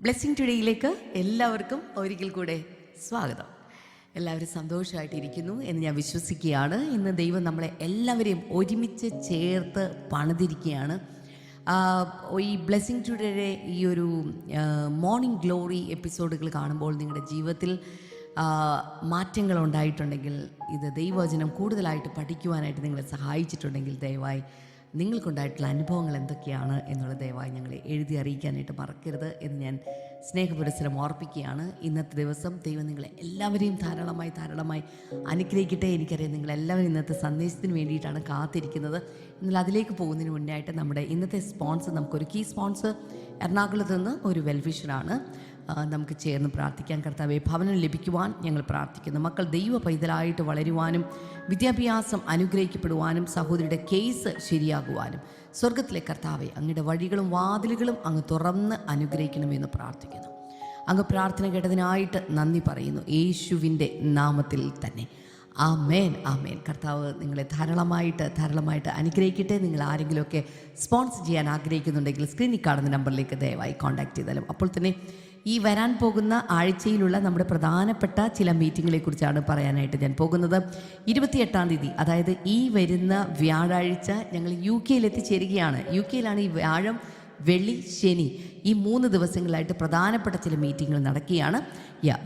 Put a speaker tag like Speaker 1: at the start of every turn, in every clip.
Speaker 1: Blessing ടുഡേയിലേക്ക് എല്ലാവർക്കും ഒരിക്കൽ കൂടെ സ്വാഗതം. എല്ലാവരും സന്തോഷമായിട്ടിരിക്കുന്നു എന്ന് ഞാൻ വിശ്വസിക്കുകയാണ്. ഇന്ന് ദൈവം നമ്മളെ എല്ലാവരെയും ഒരുമിച്ച് ചേർത്ത് പണിതിരിക്കുകയാണ്. ഈ ബ്ലെസ്സിങ് ടുഡേയുടെ ഈ ഒരു മോർണിംഗ് ഗ്ലോറി എപ്പിസോഡുകൾ കാണുമ്പോൾ നിങ്ങളുടെ ജീവിതത്തിൽ മാറ്റങ്ങൾ ഉണ്ടായിട്ടുണ്ടെങ്കിൽ ഇത് ദൈവവചനം കൂടുതലായിട്ട് പഠിക്കുവാനായിട്ട് നിങ്ങളെ സഹായിച്ചിട്ടുണ്ടെങ്കിൽ ദയവായി നിങ്ങൾക്കുണ്ടായിട്ടുള്ള അനുഭവങ്ങൾ എന്തൊക്കെയാണ് എന്നുള്ള ദയവായി ഞങ്ങളെ എഴുതി അറിയിക്കാനായിട്ട് മറക്കരുത് എന്ന് ഞാൻ സ്നേഹപുരസരം ഓർപ്പിക്കുകയാണ്. ഇന്നത്തെ ദിവസം ദൈവം നിങ്ങളെ എല്ലാവരെയും ധാരാളമായി ധാരാളമായി അനുഗ്രഹിക്കട്ടെ. എനിക്കറിയാം നിങ്ങളെല്ലാവരും ഇന്നത്തെ സന്ദേശത്തിന് വേണ്ടിയിട്ടാണ് കാത്തിരിക്കുന്നത്. എന്നാൽ അതിലേക്ക് പോകുന്നതിന് മുന്നേ ആയിട്ട് നമ്മുടെ ഇന്നത്തെ സ്പോൺസർ നമുക്കൊരു കീ സ്പോൺസർ എറണാകുളത്ത് നിന്ന് ഒരു വെൽവിഷറാണ് നമുക്ക് ചേർന്ന് പ്രാർത്ഥിക്കാൻ കർത്താവെ ഭവനം ലഭിക്കുവാൻ ഞങ്ങൾ പ്രാർത്ഥിക്കുന്നു. മക്കൾ ദൈവ പൈതലായിട്ട് വളരുവാനും വിദ്യാഭ്യാസം അനുഗ്രഹിക്കപ്പെടുവാനും സഹോദരിയുടെ കേസ് ശരിയാകുവാനും സ്വർഗത്തിലെ കർത്താവെ അങ്ങയുടെ വഴികളും വാതിലുകളും അങ്ങ് തുറന്ന് അനുഗ്രഹിക്കണമെന്ന് പ്രാർത്ഥിക്കുന്നു. അങ്ങ് പ്രാർത്ഥന കേട്ടതിനായിട്ട് നന്ദി പറയുന്നു. യേശുവിന്റെ നാമത്തിൽ തന്നെ. ആ മേൻ ആ മേൻ കർത്താവ് നിങ്ങളെ ധാരാളമായിട്ട് ധാരാളമായിട്ട് അനുഗ്രഹിക്കട്ടെ. നിങ്ങൾ ആരെങ്കിലുമൊക്കെ സ്പോൺസർ ചെയ്യാൻ ആഗ്രഹിക്കുന്നുണ്ടെങ്കിൽ സ്ക്രീനിൽ കാണുന്ന നമ്പറിലേക്ക് ദയവായി കോൺടാക്ട് ചെയ്താലും അപ്പോൾ തന്നെ ഈ വരാൻ പോകുന്ന ആഴ്ചയിലുള്ള നമ്മുടെ പ്രധാനപ്പെട്ട ചില മീറ്റിങ്ങുകളെ കുറിച്ചാണ് പറയാനായിട്ട് ഞാൻ പോകുന്നത്. ഇരുപത്തിയെട്ടാം തീയതി അതായത് ഈ വരുന്ന വ്യാഴാഴ്ച ഞങ്ങൾ യു കെയിൽ എത്തിച്ചേരുകയാണ് യു കെയിലാണ് ഈ വ്യാഴം വെള്ളി ശനി ഈ മൂന്ന് ദിവസങ്ങളായിട്ട് പ്രധാനപ്പെട്ട ചില മീറ്റിങ്ങുകൾ നടക്കുകയാണ്.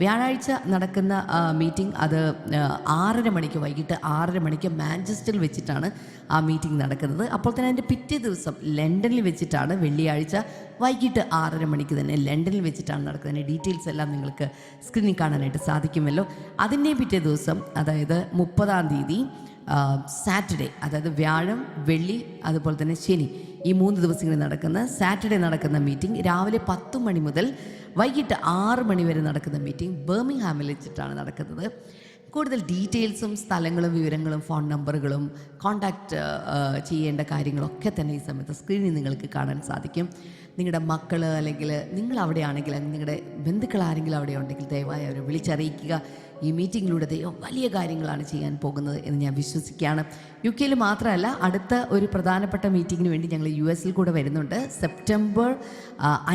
Speaker 1: വ്യാഴാഴ്ച നടക്കുന്ന മീറ്റിംഗ് അത് ആറര മണിക്ക് വൈകിട്ട് ആറര മണിക്ക് മാഞ്ചസ്റ്ററിൽ വെച്ചിട്ടാണ് ആ മീറ്റിംഗ് നടക്കുന്നത്. അപ്പോൾ തന്നെ അതിന്റെ പിറ്റേ ദിവസം ലണ്ടനിൽ വെച്ചിട്ടാണ് വെള്ളിയാഴ്ച വൈകിട്ട് ആറര മണിക്ക് തന്നെ ലണ്ടനിൽ വെച്ചിട്ടാണ് നടക്കുന്നത്. ഡീറ്റെയിൽസ് എല്ലാം നിങ്ങൾക്ക് സ്ക്രീനിൽ കാണാനായിട്ട് സാധിക്കുമല്ലോ. അതിന്റെ പിറ്റേ ദിവസം അതായത് മുപ്പതാം തീയതി സാറ്റർഡേ അതായത് വ്യാഴം വെള്ളി അതുപോലെ തന്നെ ശനി. ഈ മൂന്ന് ദിവസങ്ങളിൽ നടക്കുന്ന സാറ്റർഡേ നടക്കുന്ന മീറ്റിംഗ് രാവിലെ പത്ത് മണി മുതൽ വൈകിട്ട് ആറ് മണി വരെ നടക്കുന്ന മീറ്റിംഗ് ബർമിംഗ്ഹാമിൽ വെച്ചിട്ടാണ് നടക്കുന്നത്. കൂടുതൽ ഡീറ്റെയിൽസും സ്ഥലങ്ങളും വിവരങ്ങളും ഫോൺ നമ്പറുകളും കോണ്ടാക്റ്റ് ചെയ്യേണ്ട കാര്യങ്ങളൊക്കെ തന്നെ ഈ സമയത്ത് സ്ക്രീനിൽ നിങ്ങൾക്ക് കാണാൻ സാധിക്കും. നിങ്ങളുടെ മക്കൾ അല്ലെങ്കിൽ നിങ്ങൾ അവിടെയാണെങ്കിൽ നിങ്ങളുടെ ബന്ധുക്കൾ ആരെങ്കിലും അവിടെ ഉണ്ടെങ്കിൽ ദയവായി അവരെ വിളിച്ചറിയിക്കുക. ഈ മീറ്റിങ്ങിലൂടെ ദൈവം വലിയ കാര്യങ്ങളാണ് ചെയ്യാൻ പോകുന്നത് എന്ന് ഞാൻ വിശ്വസിക്കുകയാണ്. യു കെയിൽ മാത്രമല്ല അടുത്ത ഒരു പ്രധാനപ്പെട്ട മീറ്റിങ്ങിന് വേണ്ടി ഞങ്ങൾ യു എസിൽ കൂടെ വരുന്നുണ്ട്. സെപ്റ്റംബർ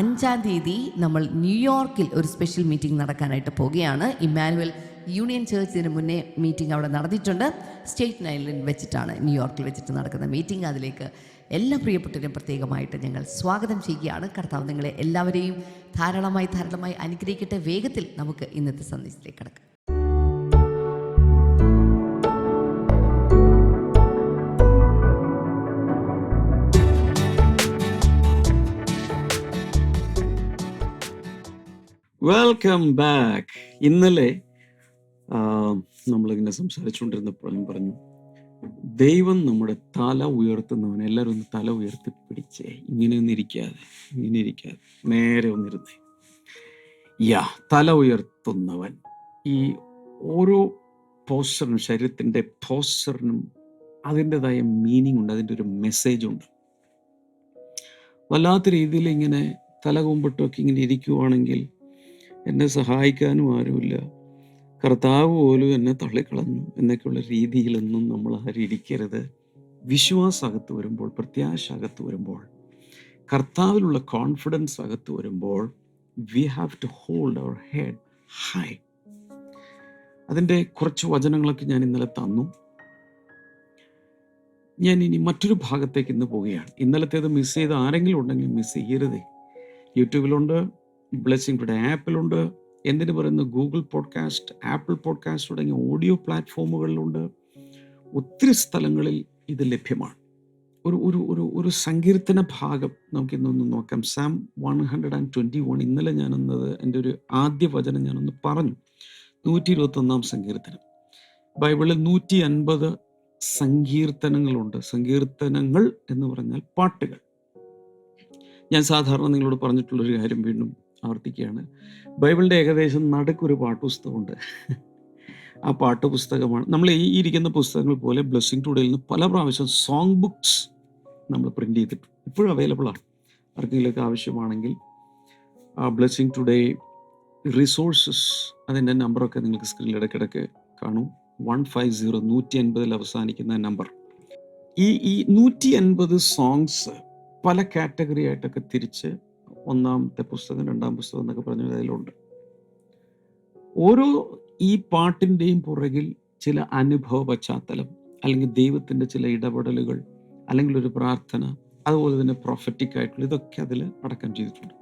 Speaker 1: അഞ്ചാം തീയതി നമ്മൾ ന്യൂയോർക്കിൽ ഒരു സ്പെഷ്യൽ മീറ്റിംഗ് നടക്കാനായിട്ട് പോവുകയാണ്. ഇമ്മാനുവൽ യൂണിയൻ ചേർച്ചിന് മുന്നേ മീറ്റിംഗ് അവിടെ നടന്നിട്ടുണ്ട്. സ്റ്റേറ്റ് നൈലിൽ വെച്ചിട്ടാണ് ന്യൂയോർക്കിൽ വെച്ചിട്ട് നടക്കുന്ന മീറ്റിംഗ്. അതിലേക്ക് എല്ലാ പ്രിയപ്പെട്ടവരും പ്രത്യേകമായിട്ട് ഞങ്ങൾ സ്വാഗതം ചെയ്യുകയാണ്. കർത്താവ് നിങ്ങളെ എല്ലാവരെയും ധാരാളമായി ധാരാളമായി അനുഗ്രഹിക്കട്ടെ. വേഗത്തിൽ നമുക്ക് ഇന്നത്തെ സന്ദേശത്തിലേക്ക് കിടക്കാം.
Speaker 2: വെൽക്കം ബാക്ക് ഇന്നലെ നമ്മളിങ്ങനെ സംസാരിച്ചുകൊണ്ടിരുന്നപ്പോൾ ഞാൻ പറഞ്ഞു ദൈവം നമ്മുടെ തല ഉയർത്തുന്നവൻ എല്ലാവരും ഒന്ന് തല ഉയർത്തി പിടിച്ചേ. ഇങ്ങനെ ഒന്നും ഇരിക്കാതെ ഇങ്ങനെ ഇരിക്കാതെ നേരെ ഒന്നിരുന്നേ യാ തല ഉയർത്തുന്നവൻ. ഈ ഓരോ പോസ്റ്ററിനും ശരീരത്തിന്റെ പോസ്റ്ററിനും അതിന്റെതായ മീനിങ് ഉണ്ട് അതിന്റെ ഒരു മെസ്സേജ് ഉണ്ട്. വല്ലാത്ത രീതിയിൽ ഇങ്ങനെ തല കുമ്പിട്ടൊക്കെ ഇങ്ങനെ ഇരിക്കുവാണെങ്കിൽ എന്നെ സഹായിക്കാനും ആരുമില്ല. കർത്താവ് പോലും എന്നെ തള്ളിക്കളഞ്ഞു എന്നൊക്കെയുള്ള രീതിയിലൊന്നും നമ്മൾ ആരിയിരിക്കരുത് വിശ്വാസം അകത്ത് വരുമ്പോൾ പ്രത്യാശ അകത്ത് വരുമ്പോൾ കർത്താവിലുള്ള കോൺഫിഡൻസ് അകത്ത് വരുമ്പോൾ we have to hold our head high അതിന്റെ കുറച്ച് വചനങ്ങളൊക്കെ ഞാൻ ഇന്നലെ തന്നു. ഞാൻ ഇനി മറ്റൊരു ഭാഗത്തേക്ക് ഇന്ന് പോവുകയാണ്. ഇന്നലത്തേത് മിസ് ചെയ്ത് ആരെങ്കിലും ഉണ്ടെങ്കിൽ മിസ് ചെയ്യരുതേ. യൂട്യൂബിലുണ്ട് ബ്ലെസ്സിംഗ് ടുഡേ ആപ്പിലുണ്ട്. എന്തിനു പറയുന്നു? ഗൂഗിൾ പോഡ്കാസ്റ്റ് ആപ്പിൾ പോഡ്കാസ്റ്റ് തുടങ്ങിയ ഓഡിയോ പ്ലാറ്റ്ഫോമുകളിലുണ്ട് ഒത്തിരി സ്ഥലങ്ങളിൽ ഇത് ലഭ്യമാണ്. ഒരു ഒരു ഒരു ഒരു സങ്കീർത്തന ഭാഗം നമുക്ക് ഇന്നൊന്ന് നോക്കാം. Psalm one hundred and twenty one ഇന്നലെ ഞാനൊന്നത് എന്റെ ഒരു ആദ്യ വചനം ഞാനൊന്ന് പറഞ്ഞു. നൂറ്റി ഇരുപത്തൊന്നാം സങ്കീർത്തനം. ബൈബിളിൽ നൂറ്റി അൻപത് സങ്കീർത്തനങ്ങളുണ്ട്. സങ്കീർത്തനങ്ങൾ എന്ന് പറഞ്ഞാൽ പാട്ടുകൾ. ഞാൻ സാധാരണ നിങ്ങളോട് പറഞ്ഞിട്ടുള്ളൊരു കാര്യം വീണ്ടും ആവർത്തിക്കുകയാണ്. ബൈബിളിന്റെ ഏകദേശം നടുക്കൊരു പാട്ടുപുസ്തകമുണ്ട് ആ പാട്ടുപുസ്തകമാണ് നമ്മൾ ഈ ഇരിക്കുന്ന പുസ്തകങ്ങൾ പോലെ ബ്ലെസ്സിങ് ടുഡേയിൽ നിന്ന് പല പ്രാവശ്യം സോങ് ബുക്സ് നമ്മൾ പ്രിന്റ് ചെയ്തിട്ട് ഇപ്പോഴും അവൈലബിൾ ആണ്. ആർക്കെങ്കിലുമൊക്കെ ആവശ്യമാണെങ്കിൽ ആ ബ്ലെസ്സിങ് ടുഡേ റിസോഴ്സസ് അതിന്റെ നമ്പറൊക്കെ നിങ്ങൾക്ക് സ്ക്രീനിൽ ഇടയ്ക്കിടയ്ക്ക് കാണും. വൺ ഫൈവ് സീറോ നൂറ്റി അൻപതിൽ അവസാനിക്കുന്ന നമ്പർ ഈ ഈ നൂറ്റി അൻപത് സോങ്സ് പല കാറ്റഗറി ആയിട്ടൊക്കെ തിരിച്ച് ഒന്നാമത്തെ പുസ്തകം രണ്ടാം പുസ്തകം എന്നൊക്കെ പറഞ്ഞ അതിലുണ്ട് ഓരോ ഈ പാട്ടിന്റെയും പുറകിൽ ചില അനുഭവ പശ്ചാത്തലം അല്ലെങ്കിൽ ദൈവത്തിന്റെ ചില ഇടപെടലുകൾ അല്ലെങ്കിൽ ഒരു പ്രാർത്ഥന അതുപോലെ തന്നെ പ്രൊഫറ്റിക് ആയിട്ടുള്ള ഇതൊക്കെ അതിൽ അടക്കം ചെയ്തിട്ടുണ്ട്.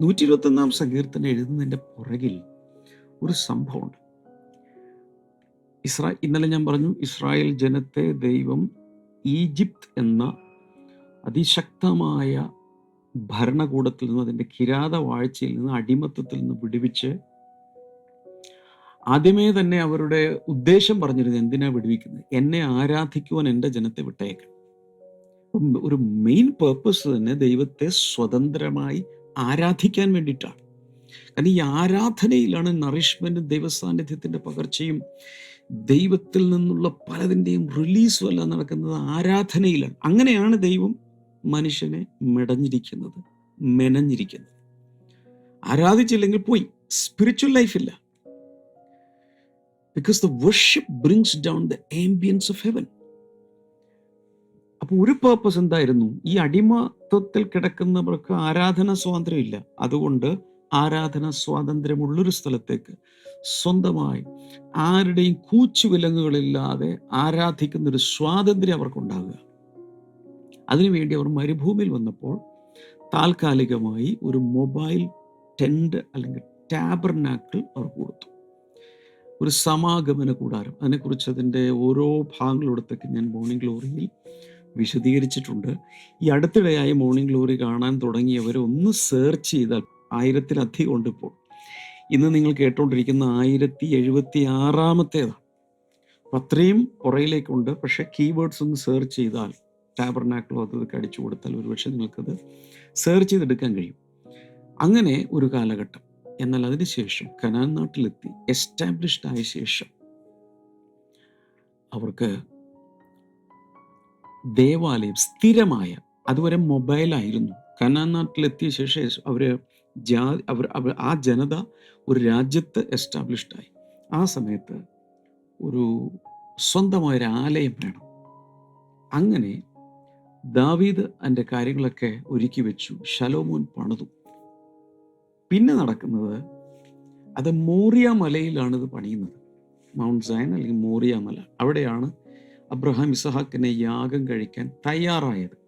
Speaker 2: നൂറ്റി ഇരുപത്തൊന്നാം സങ്കീർത്തനം എഴുതുന്നതിന്റെ പുറകിൽ ഒരു സംഭവമുണ്ട്. ഇസ്രായേൽ ഇന്നലെ ഞാൻ പറഞ്ഞു ഇസ്രായേൽ ജനത്തെ ദൈവം ഈജിപ്ത് എന്ന അതിശക്തമായ ഭരണകൂടത്തിൽ നിന്ന് അതിന്റെ കിരാത വാഴ്ചയിൽ നിന്ന് അടിമത്തത്തിൽ നിന്ന് വിടുവിച്ച് ആദ്യമേ തന്നെ അവരുടെ ഉദ്ദേശം പറഞ്ഞിരുന്നത് എന്തിനാ വിടുവിക്കുന്നത്? എന്നെ ആരാധിക്കുവാൻ എന്റെ ജനത്തെ വിട്ടേക്കണം അപ്പം ഒരു മെയിൻ പേർപ്പസ് തന്നെ ദൈവത്തെ സ്വതന്ത്രമായി ആരാധിക്കാൻ വേണ്ടിയിട്ടാണ്. കാരണം ഈ ആരാധനയിലാണ് നറിഷ്മെന്റും ദൈവസാന്നിധ്യത്തിന്റെ പകർച്ചയും ദൈവത്തിൽ നിന്നുള്ള പലതിന്റെയും റിലീസും എല്ലാം നടക്കുന്നത് ആരാധനയിലാണ്. അങ്ങനെയാണ് ദൈവം മനുഷ്യനെ മെടഞ്ഞിരിക്കുന്നത് മെനഞ്ഞിരിക്കുന്നത്. ആരാധിച്ചില്ലെങ്കിൽ പോയി spiritual ലൈഫില്ല because the worship brings down the ambience of heaven അപ്പോൾ ഒരു പേർപ്പസ് എന്തായിരുന്നു? ഈ അടിമത്വത്തിൽ കിടക്കുന്നവർക്ക് ആരാധന സ്വാതന്ത്ര്യം ഇല്ല. അതുകൊണ്ട് ആരാധന സ്വാതന്ത്ര്യമുള്ളൊരു സ്ഥലത്തേക്ക് സ്വന്തമായി ആരുടെയും കൂച്ചുവിലങ്ങുകളില്ലാതെ ആരാധിക്കുന്ന ഒരു സ്വാതന്ത്ര്യം അവർക്കുണ്ടാകുക. അതിനുവേണ്ടി അവർ മരുഭൂമിയിൽ വന്നപ്പോൾ താൽക്കാലികമായി ഒരു മൊബൈൽ ടെൻഡ് അല്ലെങ്കിൽ ടാബർനാക്കിൾ അവർ കൊടുത്തു. ഒരു സമാഗമന കൂടാരം. അതിനെക്കുറിച്ച് അതിന്റെ ഓരോ ഭാഗങ്ങളെടുത്തൊക്കെ ഞാൻ മോർണിംഗ് ഗ്ലോറിയിൽ വിശദീകരിച്ചിട്ടുണ്ട്. ഈ അടുത്തിടെയായി മോർണിംഗ് ഗ്ലോറി കാണാൻ തുടങ്ങിയവർ ഒന്ന് സെർച്ച് ചെയ്താൽ ആയിരത്തിലധികം ഉണ്ട് ഇപ്പോൾ. ഇന്ന് നിങ്ങൾ കേട്ടുകൊണ്ടിരിക്കുന്ന ആയിരത്തി എഴുപത്തി ആറാമത്തേതാണ് അത്രയും പുറയിലേക്കുണ്ട്. പക്ഷേ കീവേഡ്സ് ഒന്ന് സെർച്ച് ചെയ്താൽ ടാബർനാക്കിളോ അത് ഇതൊക്കെ അടിച്ചു കൊടുത്താൽ ഒരുപക്ഷെ നിങ്ങൾക്കത് സെർച്ച് ചെയ്തെടുക്കാൻ കഴിയും. അങ്ങനെ ഒരു കാലഘട്ടം. എന്നാൽ അതിനുശേഷം കനാൻ നാട്ടിലെത്തി എസ്റ്റാബ്ലിഷ്ഡ് ആയ ശേഷം അവർക്ക് ദേവാലയം സ്ഥിരമായ അതുവരെ മൊബൈലായിരുന്നു കനാൻ നാട്ടിലെത്തിയ ശേഷം അവർ അവർ ആ ജനത ഒരു രാജ്യത്ത് എസ്റ്റാബ്ലിഷ്ഡായി ആ സമയത്ത് ഒരു സ്വന്തമായൊരു ആലയം വേണം. അങ്ങനെ ദാവീദ് എന്റെ കാര്യങ്ങളൊക്കെ ഒരുക്കി വെച്ചു ശലോമോൻ പണിതു. പിന്നെ നടക്കുന്നത് അത് മോറിയ മലയിലാണ് പണിയുന്നത്. മൗണ്ട് സൈൻ അല്ലെങ്കിൽ മോറിയ മല. അവിടെയാണ് അബ്രഹാം ഇസഹാക്കിനെ യാഗം കഴിക്കാൻ തയ്യാറായത്.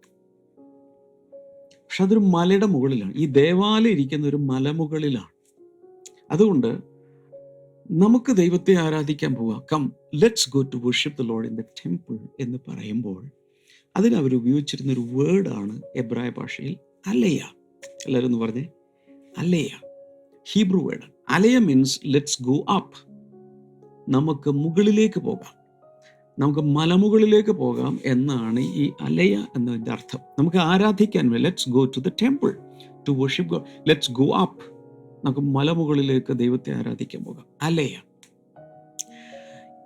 Speaker 2: പക്ഷെ അതൊരു മലയുടെ മുകളിലാണ്. ഈ ദേവാലയം ഇരിക്കുന്ന ഒരു മലമുകളിലാണ്. അതുകൊണ്ട് നമുക്ക് ദൈവത്തെ ആരാധിക്കാൻ പോവാം. Come let's go to worship the Lord in the temple എന്ന് പറയുമ്പോൾ അതിന് അവർ ഉപയോഗിച്ചിരുന്ന ഒരു വേർഡാണ് എബ്രായ ഭാഷയിൽ അലയ. എല്ലാവരും ഒന്ന് പറഞ്ഞേ. അലയ. Hebrew word അലയ means let's go up നമുക്ക് മുകളിലേക്ക് പോകാം. നമുക്ക് മലമുകളിലേക്ക് പോകാം എന്നാണ് ഈ അലയ എന്നതിന്റെ അർത്ഥം. നമുക്ക് ആരാധിക്കാൻ let's go to the temple to worship go let's go up നമുക്ക് മലമുകളിലേക്ക് ദൈവത്തെ ആരാധിക്കാൻ പോകാം. അലയ.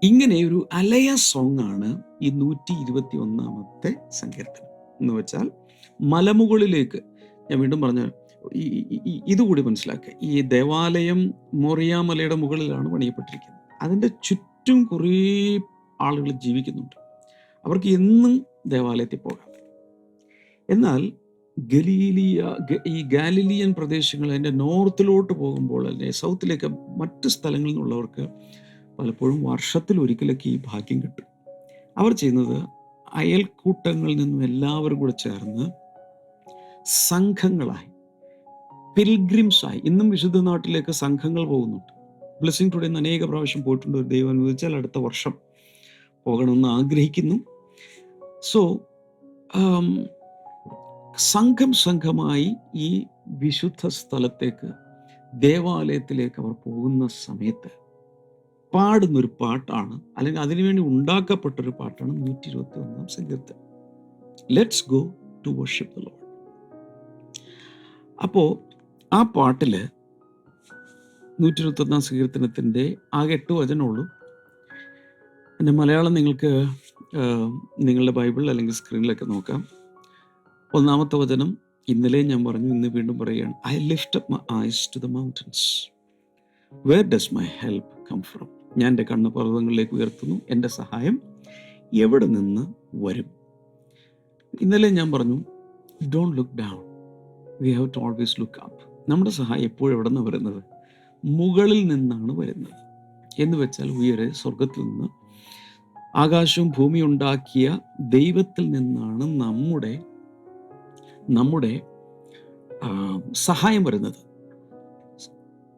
Speaker 2: ഇങ്ങനെ ഒരു അലയ സോങ് ആണ് ഈ നൂറ്റി ഇരുപത്തി ഒന്നാമത്തെ സങ്കീർത്തനം. എന്ന് വെച്ചാൽ മലമുകളിലേക്ക് ഞാൻ വീണ്ടും പറഞ്ഞ ഇതുകൂടി മനസ്സിലാക്കുക. ഈ ദേവാലയം മോറിയാമലയുടെ മുകളിലാണ് പണിയപ്പെട്ടിരിക്കുന്നത്. അതിന്റെ ചുറ്റും കുറേ ആളുകൾ ജീവിക്കുന്നുണ്ട്. അവർക്ക് എന്നും ദേവാലയത്തിൽ പോകാം. എന്നാൽ ഗലീലിയ ഈ ഗാലിലിയൻ പ്രദേശങ്ങൾ അതിന്റെ നോർത്തിലോട്ട് പോകുമ്പോൾ അല്ലെങ്കിൽ സൗത്തിലേക്ക് മറ്റ് സ്ഥലങ്ങളിൽ നിന്നുള്ളവർക്ക് പലപ്പോഴും വർഷത്തിൽ ഒരിക്കലൊക്കെ ഈ ഭാഗ്യം കിട്ടും. അവർ ചെയ്യുന്നത് അയൽക്കൂട്ടങ്ങളിൽ നിന്നും എല്ലാവരും കൂടെ ചേർന്ന് സംഘങ്ങളായി പിൽഗ്രിംസായി. ഇന്നും വിശുദ്ധ നാട്ടിലേക്ക് സംഘങ്ങൾ പോകുന്നുണ്ട്. ബ്ലെസ്സിങ് ടുഡേ അനേക പ്രാവശ്യം പോയിട്ടുണ്ട്. ഒരു ദൈവം അനുവദിച്ചാൽ അടുത്ത വർഷം പോകണമെന്ന് ആഗ്രഹിക്കുന്നു. സോ സംഘം സംഘമായി ഈ വിശുദ്ധ സ്ഥലത്തേക്ക് ദേവാലയത്തിലേക്ക് അവർ പോകുന്ന സമയത്ത് പാടുന്നൊരു പാട്ടാണ് അല്ലെങ്കിൽ അതിനുവേണ്ടി ഉണ്ടാക്കപ്പെട്ട ഒരു പാട്ടാണ് നൂറ്റി ഇരുപത്തി ഒന്നാം സങ്കീർത്തനം. Let's go to worship the Lord അപ്പോൾ ആ പാട്ടിൽ നൂറ്റി ഇരുപത്തൊന്നാം സങ്കീർത്തനത്തിന്റെ ആകെ എട്ട് വചനമുള്ളൂ. എന്റെ മലയാളം നിങ്ങൾക്ക് നിങ്ങളുടെ ബൈബിൾ അല്ലെങ്കിൽ സ്ക്രീനിലൊക്കെ നോക്കാം. ഒന്നാമത്തെ വചനം ഇന്നലെ ഞാൻ പറഞ്ഞു ഇന്ന് വീണ്ടും പറയുകയാണ്. I lift up my eyes to the mountains where does my help come from ഞാൻ എന്റെ കണ്ണ് പർവതങ്ങളിലേക്ക് ഉയർത്തുന്നു. എന്റെ സഹായം എവിടെ നിന്ന് വരും? ഇന്നലെ ഞാൻ പറഞ്ഞു don't look down we have to always look up നമ്മുടെ സഹായം എപ്പോഴും എവിടെ നിന്ന് വരുന്നത്? മുകളിൽ നിന്നാണ് വരുന്നത്. എന്ന് വെച്ചാൽ ഉയരെ സ്വർഗത്തിൽ നിന്ന് ആകാശവും ഭൂമി ഉണ്ടാക്കിയ ദൈവത്തിൽ നിന്നാണ് നമ്മുടെ നമ്മുടെ സഹായം വരുന്നത്.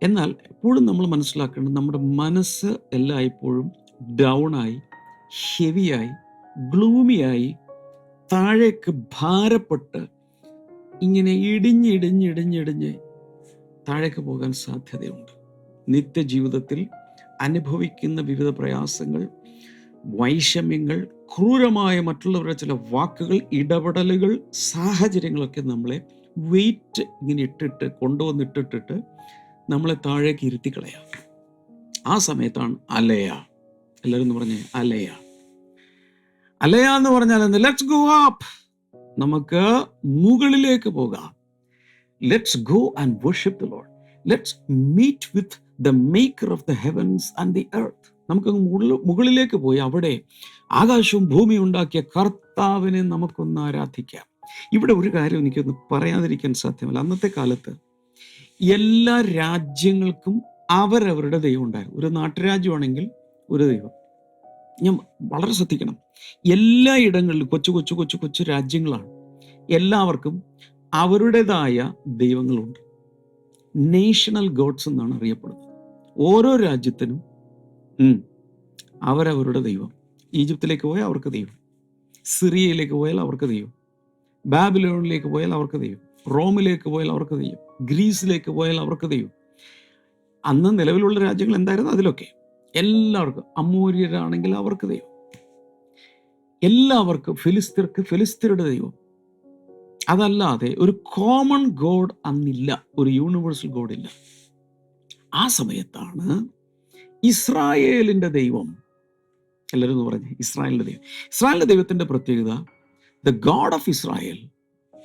Speaker 2: എന്നാൽ എപ്പോഴും നമ്മൾ മനസ്സിലാക്കേണ്ടത് നമ്മുടെ മനസ്സ് എല്ലായ്പ്പോഴും ഡൗണായി ഹെവിയായി ഗ്ലൂമിയായി താഴേക്ക് ഭാരപ്പെട്ട് ഇങ്ങനെ ഇടിഞ്ഞ് ഇടിഞ്ഞ് താഴേക്ക് പോകാൻ സാധ്യതയുണ്ട്. നിത്യജീവിതത്തിൽ അനുഭവിക്കുന്ന വിവിധ പ്രയാസങ്ങൾ വൈഷമ്യങ്ങൾ ക്രൂരമായ മറ്റുള്ളവരുടെ ചില വാക്കുകൾ ഇടപെടലുകൾ സാഹചര്യങ്ങളൊക്കെ നമ്മളെ വെയിറ്റ് ഇങ്ങനെ ഇട്ടിട്ട് കൊണ്ടുവന്നിട്ടിട്ടിട്ട് നമ്മളെ താഴേക്ക് ഇരുത്തി കളയാം ആ സമയത്താണ് അലയ. എല്ലാവരും എന്ന് പറഞ്ഞേ അലയ. അലയ എന്ന് പറഞ്ഞാൽ എന്ത്? ലെറ്റ്സ് ഗോ അപ്പ് നമുക്ക് മുകളിലേക്ക് പോകാം. Let's go and worship the Lord let's meet with the maker of the heavens and the earth നമുക്ക് മുകളിലേക്ക് പോയി അവിടെ ആകാശവും ഭൂമിയും ഉണ്ടാക്കിയ കർത്താവിനെ നമുക്കൊന്ന് ആരാധിക്കാം. ഇവിടെ ഒരു കാര്യം എനിക്കൊന്ന് പറയാതിരിക്കാൻ സാധ്യമല്ല. അന്നത്തെ കാലത്ത് എല്ലാ രാജ്യങ്ങൾക്കും അവരവരുടെ ദൈവം ഉണ്ടായിരുന്നു. ഒരു നാട്ടുരാജ്യമാണെങ്കിൽ ഒരു ദൈവം. ഞാൻ വളരെ ശ്രദ്ധിക്കണം. എല്ലാ ഇടങ്ങളിലും കൊച്ചു കൊച്ചു കൊച്ചു കൊച്ചു രാജ്യങ്ങളാണ്. എല്ലാവർക്കും അവരുടേതായ ദൈവങ്ങളുണ്ട്. നേഷണൽ ഗോഡ്സ് എന്നാണ് അറിയപ്പെടുന്നത്. ഓരോ രാജ്യത്തിനും അവരവരുടെ ദൈവം. ഈജിപ്തിലേക്ക് പോയാൽ അവർക്ക് ദൈവം. സിറിയയിലേക്ക് പോയാൽ അവർക്ക് ദൈവം. ബാബിലോണിലേക്ക് പോയാൽ അവർക്ക് ദൈവം. റോമിലേക്ക് പോയാൽ അവർക്ക് ദൈവം ഗ്രീസിലേക്ക് പോയാൽ അവർക്ക് ദൈവം അന്ന് നിലവിലുള്ള രാജ്യങ്ങൾ എന്തായിരുന്നു? അതിലൊക്കെ. എല്ലാവർക്കും അമൂര്യരാണെങ്കിൽ അവർക്ക് ദൈവം എല്ലാവർക്കും ഫിലിസ്തീർക്ക് ഫിലിസ്തീരുടെ ദൈവം അതല്ലാതെ ഒരു കോമൺ ഗോഡ് അന്നില്ല. ഒരു യൂണിവേഴ്സൽ ഗോഡ് ഇല്ല. ആ സമയത്താണ് ഇസ്രായേലിന്റെ ദൈവം. എല്ലാവരും പറഞ്ഞു. ഇസ്രായേലിന്റെ ദൈവം. ഇസ്രായേലിന്റെ ദൈവത്തിന്റെ പ്രത്യേകത the God of Israel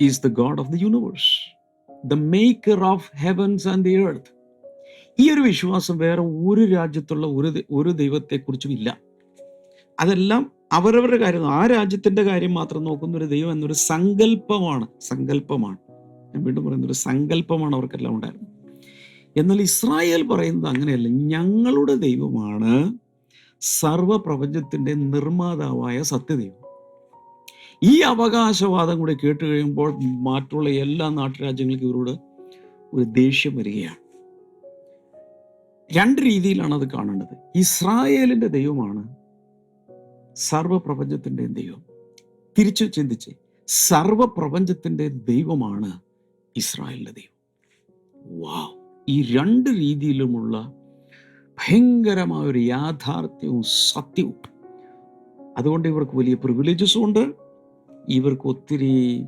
Speaker 2: is the God of the universe the maker of heavens and the earth ഈ ഒരു വിശ്വാസം വേറെ ഒരു രാജ്യത്തുള്ള ഒരു ഒരു ദൈവത്തെക്കുറിച്ചും ഇല്ല. അതെല്ലാം അവരവരുടെ കാര്യം. ആ രാജ്യത്തിന്റെ കാര്യം മാത്രം നോക്കുന്ന ഒരു ദൈവം എന്നൊരു സങ്കല്പമാണ്. സങ്കല്പമാണ്. ഞാൻ വീണ്ടും പറയുന്ന ഒരു സങ്കല്പമാണ് അവർക്കെല്ലാം ഉണ്ടായിരുന്നത്. എന്നാൽ ഇസ്രായേൽ പറയുന്നത് അങ്ങനെയല്ല. ഞങ്ങളുടെ ദൈവമാണ് സർവപ്രപഞ്ചത്തിന്റെ നിർമ്മാതാവായ സത്യദൈവം. ഈ അവകാശവാദം കൂടെ കേട്ട് കഴിയുമ്പോൾ മറ്റുള്ള എല്ലാ നാട്ടുരാജ്യങ്ങൾക്കും ഇവരോട് ഒരു ദേഷ്യം വരികയാണ്. രണ്ട് രീതിയിലാണ് അത് കാണേണ്ടത്. ഇസ്രായേലിന്റെ ദൈവമാണ് സർവപ്രപഞ്ചത്തിന്റെ ദൈവം. തിരിച്ചു ചിന്തിച്ച് സർവപ്രപഞ്ചത്തിന്റെ ദൈവമാണ് ഇസ്രായേലിന്റെ ദൈവം. വാ ഈ രണ്ട് രീതിയിലുമുള്ള ഭയങ്കരമായ ഒരു യാഥാർത്ഥ്യവും സത്യവും. അതുകൊണ്ട് ഇവർക്ക് വലിയ പ്രിവിലേജസും ഉണ്ട്. ഇവർക്ക് ഒത്തിരി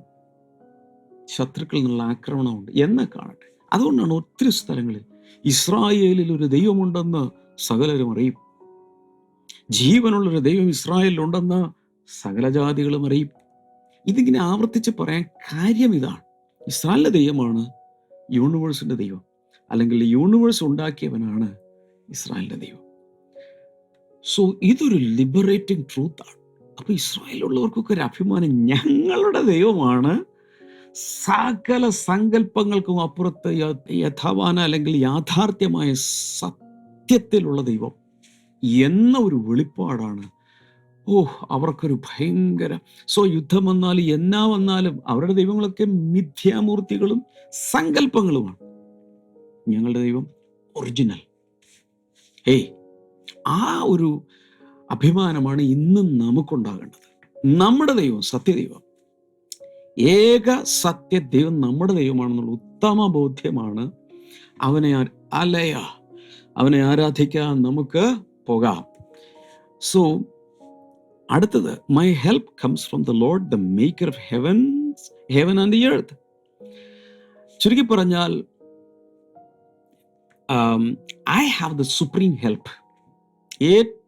Speaker 2: ശത്രുക്കളിൽ നിന്നുള്ള ആക്രമണമുണ്ട് എന്ന് കാണട്ടെ. അതുകൊണ്ടാണ് ഒത്തിരി സ്ഥലങ്ങളിൽ ഇസ്രായേലിൽ ഒരു ദൈവമുണ്ടെന്ന് സകലരും അറിയും. ജീവനുള്ളൊരു ദൈവം ഇസ്രായേലിലുണ്ടെന്ന് സകല ജാതികളും അറിയും. ഇതിങ്ങനെ ആവർത്തിച്ച് പറയാൻ കാര്യം ഇതാണ്. ഇസ്രായേലിന്റെ ദൈവമാണ് യൂണിവേഴ്സിന്റെ ദൈവം. അല്ലെങ്കിൽ യൂണിവേഴ്സ് ഉണ്ടാക്കിയവനാണ് ഇസ്രായേലിന്റെ ദൈവം. സോ ഇതൊരു ലിബറേറ്റിംഗ് ട്രൂത്താണ്. അപ്പൊ ഇസ്രായേലുള്ളവർക്കൊക്കെ ഒരു അഭിമാനം. ഞങ്ങളുടെ ദൈവമാണ് സകല സങ്കല്പങ്ങൾക്കും അപ്പുറത്ത് യഥാവാന അല്ലെങ്കിൽ യാഥാർത്ഥ്യമായ സത്യത്തിലുള്ള ദൈവം എന്ന ഒരു വെളിപ്പാടാണ്. ഓ അവർക്കൊരു ഭയങ്കര സോ യുദ്ധം വന്നാലും എന്നാ വന്നാലും അവരുടെ ദൈവങ്ങളൊക്കെ മിഥ്യാമൂർത്തികളും സങ്കല്പങ്ങളുമാണ്. ഞങ്ങളുടെ ദൈവം ഒറിജിനൽ. ഏയ് ആ ഒരു അഭിമാനമാണ് ഇന്നും നമുക്കുണ്ടാകേണ്ടത്. നമ്മുടെ ദൈവം സത്യദൈവം. ഏക സത്യ ദൈവം നമ്മുടെ ദൈവമാണെന്നുള്ള ഉത്തമ ബോധ്യമാണ് അവനെ അലയ അവനെ ആരാധിക്കാൻ നമുക്ക് പോകാം. സോ അടുത്തത് my help comes from the Lord the maker of heaven heaven and the earth ചുരുക്കി പറഞ്ഞാൽ I have the supreme help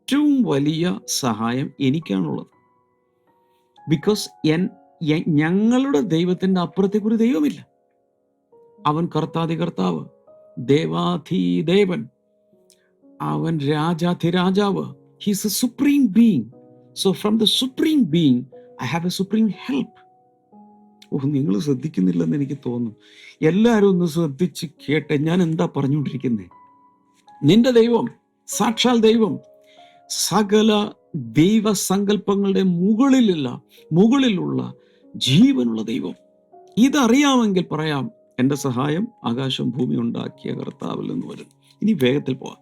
Speaker 2: ഏറ്റവും വലിയ സഹായം എനിക്കാണുള്ളത്. ബിക്കോസ് എൻ ഞങ്ങളുടെ ദൈവത്തിന്റെ അപ്പുറത്തേക്ക് ഒരു ദൈവമില്ല. അവൻ കർത്താതി കർത്താവ് ദേവാധിദേവൻ അവൻ രാജാധി രാജാവ് he's a supreme being so from the supreme being I have a supreme help ഓ നിങ്ങൾ ശ്രദ്ധിക്കുന്നില്ലെന്ന് എനിക്ക് തോന്നുന്നു. എല്ലാവരും ഒന്ന് ശ്രദ്ധിച്ച് കേട്ടെ ഞാൻ എന്താ പറഞ്ഞുകൊണ്ടിരിക്കുന്നത് നിന്റെ ദൈവം സാക്ഷാൽ ദൈവം സകല ദൈവസങ്കല്പങ്ങളുടെ മുകളിലുള്ള മുകളിലുള്ള ജീവനുള്ള ദൈവം. ഇതറിയാമെങ്കിൽ പറയാം എന്റെ സഹായം ആകാശം ഭൂമി ഉണ്ടാക്കിയ കർത്താവിൽ നിന്ന് വരും. ഇനി വേഗത്തിൽ പോവാം.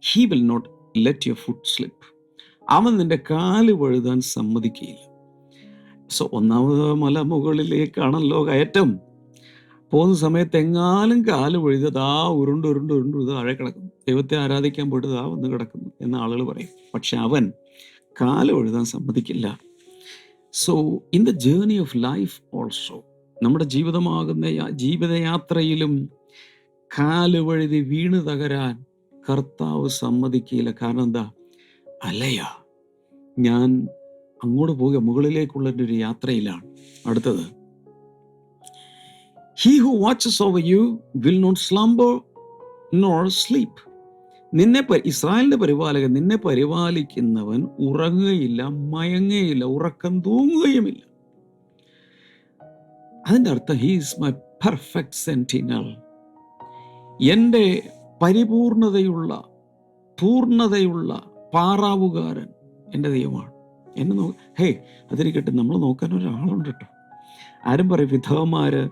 Speaker 2: He will not let your foot slip അവൻ നിന്റെ കാൽ വഴുതാൻ സമ്മതിക്കുകയില്ല സോ ഒന്നാമത് മല മുകളിലേക്കാണല്ലോ കയറ്റം. പോകുന്ന സമയത്ത് എങ്ങാലും കാൽ വഴുതത് ആ ഉരുണ്ട് ഉരുണ്ട് ഉരുണ്ട് ഇത് താഴെ കിടക്കുന്നു. ദൈവത്തെ ആരാധിക്കാൻ പോയിട്ട് ആ വന്ന് കിടക്കുന്നു എന്ന് ആളുകൾ പറയും. പക്ഷെ അവൻ കാൽ വഴുതാൻ സമ്മതിക്കില്ല. So in the journey of life also നമ്മുടെ ജീവിതമാകുന്ന ജീവിതയാത്രയിലും കാൽ വഴുതി വീണ് തകരാൻ കർത്താവ് സമ്മതിക്കില്ല. കാരണം എന്താ? അല്ലയാ ഞാൻ അങ്ങോട്ട് പോകുക മുകളിലേക്കുള്ള ഒരു യാത്രയിലാണ്. അടുത്തത് he who watches over you will not slumber nor sleep നിന്നെ ഇസ്രായേലിന്റെ പരിപാലകൻ നിന്നെ പരിപാലിക്കുന്നവൻ ഉറങ്ങുകയില്ല മയങ്ങുകയില്ല ഉറക്കം തൂങ്ങുകയുമില്ല. അതിന്റെ അർത്ഥം ഹീസ് മൈ പെർഫെക്റ്റ് സെന്റിനൽ എന്റെ പരിപൂർണതയുള്ള പൂർണതയുള്ള പാറാവുകാരൻ എന്റെ ദൈവമാണ്. എന്നെ നോ ഹേ അതിരിക്കട്ടെ നമ്മൾ നോക്കാൻ ഒരാളുണ്ട് കേട്ടോ. ആരും പറയും വിധവന്മാര്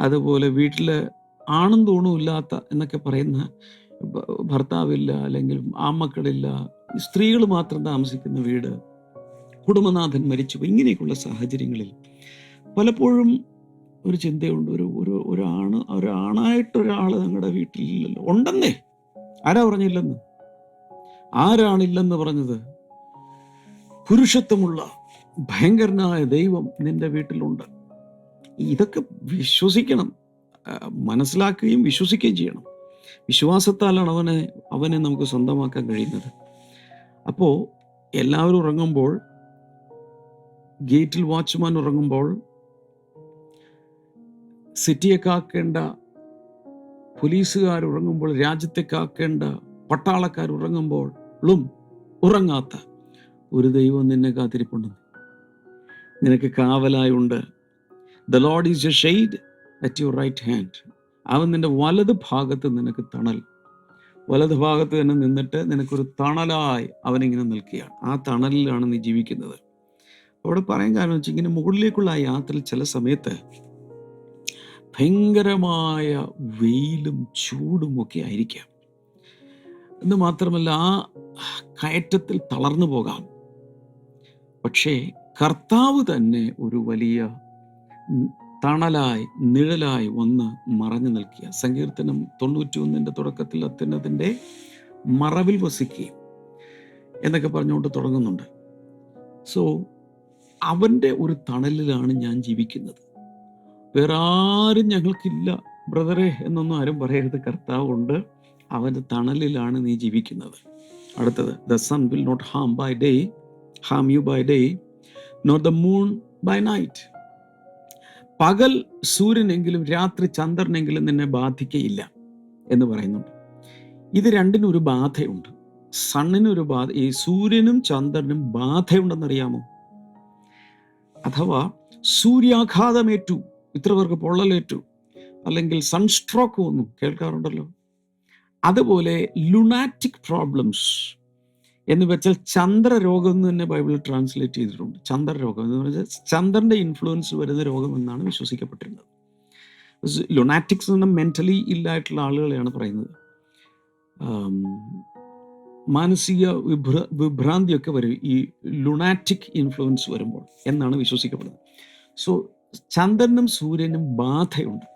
Speaker 2: അതുപോലെ വീട്ടിൽ ആണും തൂണും ഇല്ലാത്ത എന്നൊക്കെ പറയുന്ന ഭർത്താവില്ല അല്ലെങ്കിൽ ആമക്കളില്ല സ്ത്രീകൾ മാത്രം താമസിക്കുന്ന വീട് കുടുംബനാഥൻ മരിച്ചു ഇങ്ങനെയൊക്കെയുള്ള സാഹചര്യങ്ങളിൽ പലപ്പോഴും ഒരു ചിന്തയുണ്ട്. ഒരു ഒരു ഒരാണ് ഒരാണായിട്ട് ഒരാൾ ഞങ്ങളുടെ വീട്ടിലില്ലല്ലോ. ഉണ്ടെന്നേ. ആരാ പറഞ്ഞില്ലെന്ന്? ആരാണില്ലെന്ന് പറഞ്ഞത്? പുരുഷത്വമുള്ള ഭയങ്കരനായ ദൈവം നിന്റെ വീട്ടിലുണ്ട്. ഇതൊക്കെ വിശ്വസിക്കണം. മനസ്സിലാക്കുകയും വിശ്വസിക്കുകയും ചെയ്യണം. വിശ്വാസത്താലാണ് അവനെ അവനെ നമുക്ക് സ്വന്തമാക്കാൻ കഴിയുന്നത്. അപ്പോൾ എല്ലാവരും ഉറങ്ങുമ്പോൾ ഗേറ്റിൽ വാച്ച്മാൻ ഉറങ്ങുമ്പോൾ സിറ്റിയെ കാക്കേണ്ട പോലീസുകാർ ഉറങ്ങുമ്പോൾ രാജ്യത്തെ കാക്കേണ്ട പട്ടാളക്കാർ ഉറങ്ങുമ്പോഴും ഉറങ്ങാത്ത ഒരു ദൈവം നിന്നെ കാത്തിരിപ്പുണ്ടെന്ന് നിനക്ക് കാവലായുണ്ട്. The Lord is a shade at your right hand അവൻ നിന്റെ വലത് ഭാഗത്ത് നിനക്ക് തണൽ. വലത് ഭാഗത്ത് തന്നെ നിന്നിട്ട് നിനക്കൊരു തണലായി അവനിങ്ങനെ നിൽക്കുകയാണ്. ആ തണലിലാണ് നീ ജീവിക്കുന്നത്. അവിടെ പറയാൻ കാരണം വെച്ചാൽ ഇങ്ങനെ മുകളിലേക്കുള്ള ആ യാത്രയിൽ ചില സമയത്ത് ഭയങ്കരമായ വെയിലും ചൂടും ഒക്കെ ആയിരിക്കാം. എന്ന് മാത്രമല്ല ആ കയറ്റത്തിൽ തളർന്നു പോകാം. പക്ഷേ കർത്താവ് തന്നെ ഒരു വലിയ തണലായി നിഴലായി വന്ന് മറഞ്ഞു നിൽക്കുക. സങ്കീർത്തനം തൊണ്ണൂറ്റി ഒന്നിന്റെ തുടക്കത്തിൽ അത്യുന്നതിന്റെ മറവിൽ വസിക്കുകയും എന്നൊക്കെ പറഞ്ഞുകൊണ്ട് തുടങ്ങുന്നുണ്ട്. സോ അവന്റെ ഒരു തണലിലാണ് ഞാൻ ജീവിക്കുന്നത്. വേറെ ആരും ഞങ്ങൾക്കില്ല. ബ്രദറെ എന്നൊന്നും ആരും പറയരുത്. കർത്താവ് ഉണ്ട് അവന്റെ തണലിലാണ് നീ ജീവിക്കുന്നത്. അടുത്തത് the sun will not harm by day harm you by day not the moon by night പകൽ സൂര്യനെങ്കിലും രാത്രി ചന്ദ്രനെങ്കിലും നിന്നെ ബാധിക്കയില്ല എന്ന് പറയുന്നുണ്ട്. ഇത് രണ്ടിനും ഒരു ബാധയുണ്ട്. സണ്ണിനൊരു ബാധ ഈ സൂര്യനും ചന്ദ്രനും ബാധയുണ്ടെന്നറിയാമോ? അഥവാ സൂര്യാഘാതമേറ്റു ഇത്ര പേർക്ക് പൊള്ളലേറ്റു അല്ലെങ്കിൽ സൺസ്ട്രോക്ക് വന്നു കേൾക്കാറുണ്ടല്ലോ. അതുപോലെ ലുണാറ്റിക് പ്രോബ്ലംസ് എന്ന് വെച്ചാൽ ചന്ദ്രരോഗം എന്ന് തന്നെ ബൈബിളിൽ ട്രാൻസ്ലേറ്റ് ചെയ്തിട്ടുണ്ട്. ചന്ദ്രരോഗം എന്ന് പറഞ്ഞാൽ ചന്ദ്രന്റെ ഇൻഫ്ലുവൻസ് വരുന്ന രോഗം എന്നാണ് വിശ്വസിക്കപ്പെട്ടിരുന്നത്. ലൊണാറ്റിക്സ് എന്ന മെന്റലി ഇല്ലായിട്ടുള്ള ആളുകളെയാണ് പറയുന്നത്. മാനസിക വിഭ്ര വിഭ്രാന്തിയൊക്കെ വരും ഈ ലുണാറ്റിക് ഇൻഫ്ലുവൻസ് വരുമ്പോൾ എന്നാണ് വിശ്വസിക്കപ്പെടുന്നത്. സോ ചന്ദ്രനും സൂര്യനും ബാധയുണ്ട്.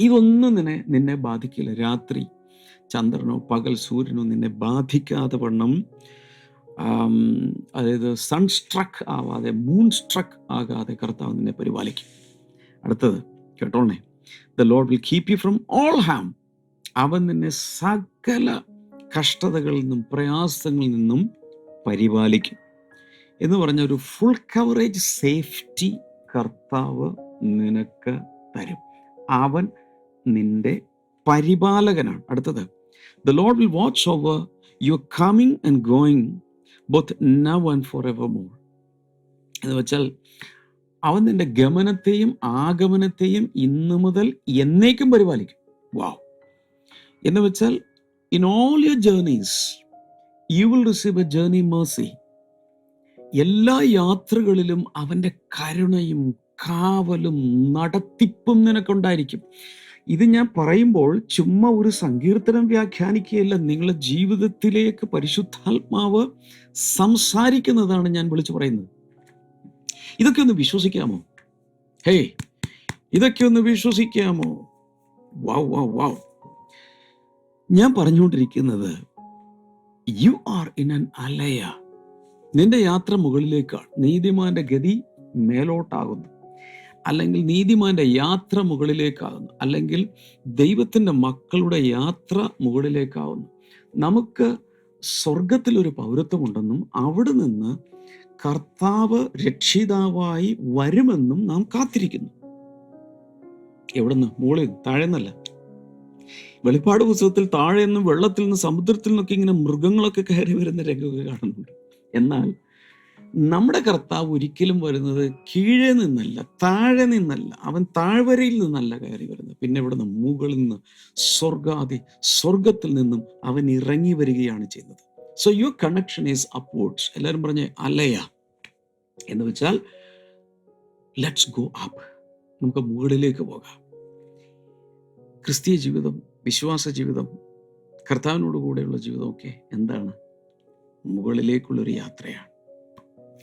Speaker 2: ഇതൊന്നും നിന്നെ നിന്നെ ബാധിക്കില്ല. രാത്രി ചന്ദ്രനോ പകൽ സൂര്യനോ നിന്നെ ബാധിക്കാതെ വണ്ണം. അതായത് സൺസ്ട്രക്ക് ആവാതെ മൂൺ സ്ട്രക്ക് ആകാതെ കർത്താവ് നിന്നെ പരിപാലിക്കും. അടുത്തത് കേട്ടോണേ the Lord will keep you from all harm അവൻ നിന്നെ സകല കഷ്ടതകളിൽ നിന്നും പ്രയാസങ്ങളിൽ നിന്നും പരിപാലിക്കും. എന്ന് പറഞ്ഞ ഒരു ഫുൾ കവറേജ് സേഫ്റ്റി കർത്താവ് നിനക്ക് തരും. അവൻ നിന്റെ പരിപാലകനാണ്. അടുത്തത് the Lord will watch over your coming and going, both now and forevermore. എന്ന് വെച്ചാൽ അവൻ നിന്റെ ഗമനത്തെയും ആഗമനത്തെയും ഇന്നു മുതൽ എന്നേക്കും പരിപാലിക്കും. വാവ് എന്ന് വെച്ചാൽ in all your journeys you will receive a journey mercy എല്ലാ യാത്രകളിലും അവന്റെ കരുണയും കാവലും നടത്തിപ്പും നിനക്കുണ്ടായിരിക്കും. ഇത് ഞാൻ പറയുമ്പോൾ ചുമ്മാ ഒരു സങ്കീർത്തനം വ്യാഖ്യാനിക്കുകയല്ല നിങ്ങളുടെ ജീവിതത്തിലേക്ക് പരിശുദ്ധാത്മാവ് സംസാരിക്കുന്നതാണ് ഞാൻ വിളിച്ചു പറയുന്നത്. ഇതൊക്കെ ഒന്ന് വിശ്വസിക്കാമോ? ഹേയ് ഇതൊക്കെ ഒന്ന് വിശ്വസിക്കാമോ? വാവ് വാവ് വാവ് ഞാൻ പറഞ്ഞുകൊണ്ടിരിക്കുന്നത് യു ആർ ഇൻ അൻ അലയ നിന്റെ യാത്ര മുകളിലേക്കാണ് നീതിമാന്റെ ഗതി മേലോട്ടാകുന്നു. അല്ലെങ്കിൽ നീതിമാന്റെ യാത്ര മുകളിലേക്കാകുന്നു. അല്ലെങ്കിൽ ദൈവത്തിന്റെ മക്കളുടെ യാത്ര മുകളിലേക്കാവുന്നു നമുക്ക് സ്വർഗത്തിലൊരു പൗരത്വമുണ്ടെന്നും അവിടെ നിന്ന് കർത്താവ് രക്ഷിതാവായി വരുമെന്നും നാം കാത്തിരിക്കുന്നു. എവിടുന്ന്? മുകളിൽ താഴെന്നല്ല. വെളിപ്പാട് പുസ്തകത്തിൽ താഴെ നിന്നും വെള്ളത്തിൽ നിന്ന് സമുദ്രത്തിൽ നിന്നൊക്കെ ഇങ്ങനെ മൃഗങ്ങളൊക്കെ കയറി വരുന്ന രംഗമൊക്കെ കാണുന്നുണ്ട്. എന്നാൽ നമ്മുടെ കർത്താവ് ഒരിക്കലും വരുന്നത് കീഴെ നിന്നല്ല താഴെ നിന്നല്ല. അവൻ താഴ്വരയിൽ നിന്നല്ല കയറി വരുന്നത്. പിന്നെ ഇവിടുന്ന് മുകളിൽ നിന്ന് സ്വർഗാദി സ്വർഗത്തിൽ നിന്നും അവൻ ഇറങ്ങി വരികയാണ് ചെയ്യുന്നത്. So your connection is upwards എല്ലാവരും പറഞ്ഞ് അലയ. എന്ന് വെച്ചാൽ ലെറ്റ്സ് ഗോ അപ്പ് നമുക്ക് മുകളിലേക്ക് പോകാം. ക്രിസ്തീയ ജീവിതം വിശ്വാസ ജീവിതം കർത്താവിനോട് കൂടെയുള്ള ജീവിതമൊക്കെ എന്താണ്? മുകളിലേക്കുള്ളൊരു യാത്രയാണ്.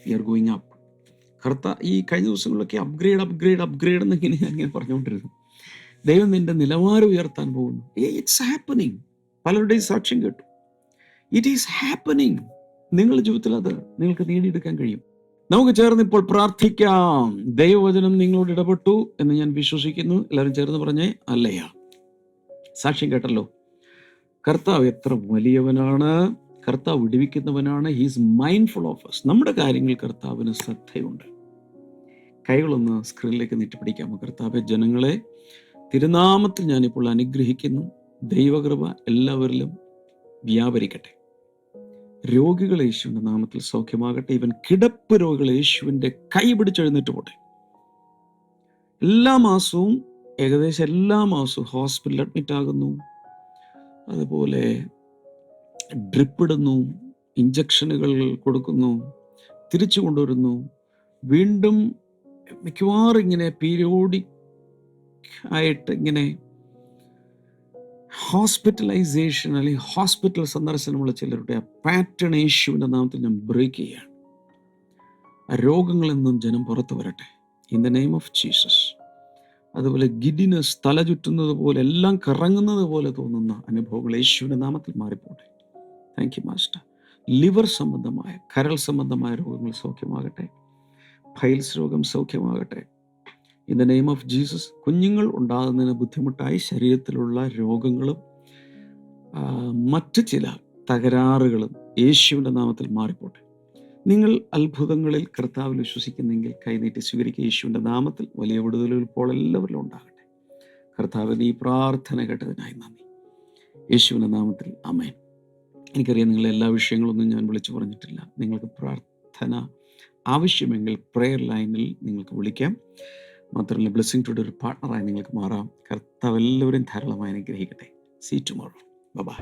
Speaker 2: യു ആർ ഗോയിങ് അപ്പ് കർത്ത ഈ കഴിഞ്ഞ ദിവസങ്ങളിലൊക്കെ അപ്ഗ്രേഡ് അപ്ഗ്രേഡ് അപ്ഗ്രേഡ് എന്നിങ്ങനെ ഞാൻ ഇങ്ങനെ പറഞ്ഞുകൊണ്ടിരുന്നു. ദൈവം നിന്റെ നിലവാരം ഉയർത്താൻ പോകുന്നു. ഇറ്റ്സ് ഹാപ്പനിങ് പലരുടെയും സാക്ഷ്യം കേട്ടു. ഇറ്റ് ഈസ് ഹാപ്പനിങ് നിങ്ങളുടെ ജീവിതത്തിൽ അത് നിങ്ങൾക്ക് നേടിയെടുക്കാൻ കഴിയും. നമുക്ക് ചേർന്ന് ഇപ്പോൾ പ്രാർത്ഥിക്കാം. ദൈവവചനം നിങ്ങളോട് ഇടപെട്ടു എന്ന് ഞാൻ വിശ്വസിക്കുന്നു. എല്ലാവരും ചേർന്ന് പറഞ്ഞേ അല്ലയാ സാക്ഷ്യം കേട്ടല്ലോ. കർത്താവ് എത്ര വലിയവനാണ്. കർത്താവ് വിടുവിക്കുന്നവനാണ്. He's mindful of us. നമ്മുടെ കാര്യങ്ങൾ കർത്താവിന് ശ്രദ്ധയുണ്ട്. കൈകളൊന്ന് സ്ക്രീനിലേക്ക് നീട്ടിപ്പിടിക്കാമോ? കർത്താവ് ജനങ്ങളെ തിരുനാമത്തിൽ ഞാനിപ്പോൾ അനുഗ്രഹിക്കുന്നു. ദൈവകൃപ എല്ലാവരിലും വ്യാപരിക്കട്ടെ. രോഗികൾ യേശുവിന്റെ നാമത്തിൽ സൗഖ്യമാകട്ടെ. ഇവൻ കിടപ്പ് രോഗികൾ യേശുവിന്റെ കൈ പിടിച്ചെഴുന്നേറ്റ് പോട്ടെ. എല്ലാ മാസവും ഏകദേശം എല്ലാ മാസവും ഹോസ്പിറ്റലിൽ അഡ്മിറ്റ് ആകുന്നു അതുപോലെ ഡ്രിപ്പ് ഇടുന്നു ഇഞ്ചക്ഷനുകൾ കൊടുക്കുന്നു തിരിച്ചു കൊണ്ടുവരുന്നു. വീണ്ടും മിക്കവാറും ഇങ്ങനെ പീരിയോഡിക് ആയിട്ട് ഇങ്ങനെ ഹോസ്പിറ്റലൈസേഷൻ അല്ലെങ്കിൽ ഹോസ്പിറ്റൽ സന്ദർശനമുള്ള ചിലരുടെ പാറ്റേൺ യേശുവിന്റെ നാമത്തിൽ ഞാൻ ബ്രേക്ക് ചെയ്യുകയാണ്. രോഗങ്ങളിൽ നിന്നും ജനം പുറത്തു വരട്ടെ. In the name of Jesus. അതുപോലെ ഗിഡിനസ് തല ചുറ്റുന്നത് പോലെ എല്ലാം കറങ്ങുന്നത് പോലെ തോന്നുന്ന അനുഭവങ്ങൾ യേശുവിന്റെ നാമത്തിൽ മാറിപ്പോട്ടെ. താങ്ക് യു മാസ്റ്റർ ലിവർ സംബന്ധമായ കരൾ സംബന്ധമായ രോഗങ്ങൾ സൗഖ്യമാകട്ടെ. ഫൈൽസ് രോഗം സൗഖ്യമാകട്ടെ. In the name of Jesus കുഞ്ഞുങ്ങൾ ഉണ്ടാകുന്നതിന് ബുദ്ധിമുട്ടായി ശരീരത്തിലുള്ള രോഗങ്ങളും മറ്റ് ചില തകരാറുകളും യേശുവിന്റെ നാമത്തിൽ മാറിപ്പോട്ടെ. നിങ്ങൾ അത്ഭുതങ്ങളിൽ കർത്താവിൽ വിശ്വസിക്കുന്നെങ്കിൽ കൈനീട്ടി സ്വീകരിക്കുക. യേശുവിന്റെ നാമത്തിൽ വലിയ വിടുതലുകൾ ഇപ്പോൾ എല്ലാവരിലും ഉണ്ടാകട്ടെ. കർത്താവിന് ഈ പ്രാർത്ഥന കേട്ടതിനായി നന്ദി. യേശുവിന്റെ നാമത്തിൽ അമേൻ എനിക്കറിയാം നിങ്ങളെ എല്ലാ വിഷയങ്ങളൊന്നും ഞാൻ വിളിച്ചു പറഞ്ഞിട്ടില്ല. നിങ്ങൾക്ക് പ്രാർത്ഥന ആവശ്യമെങ്കിൽ പ്രെയർ ലൈനിൽ നിങ്ങൾക്ക് വിളിക്കാം. മാത്രമല്ല ബ്ലെസ്സിങ് ടുഡേ ഒരു പാർട്ണറായി നിങ്ങൾക്ക് മാറാം. കർത്താവ് എല്ലാവരും ധാരാളമായി അനുഗ്രഹിക്കട്ടെ. See tomorrow bye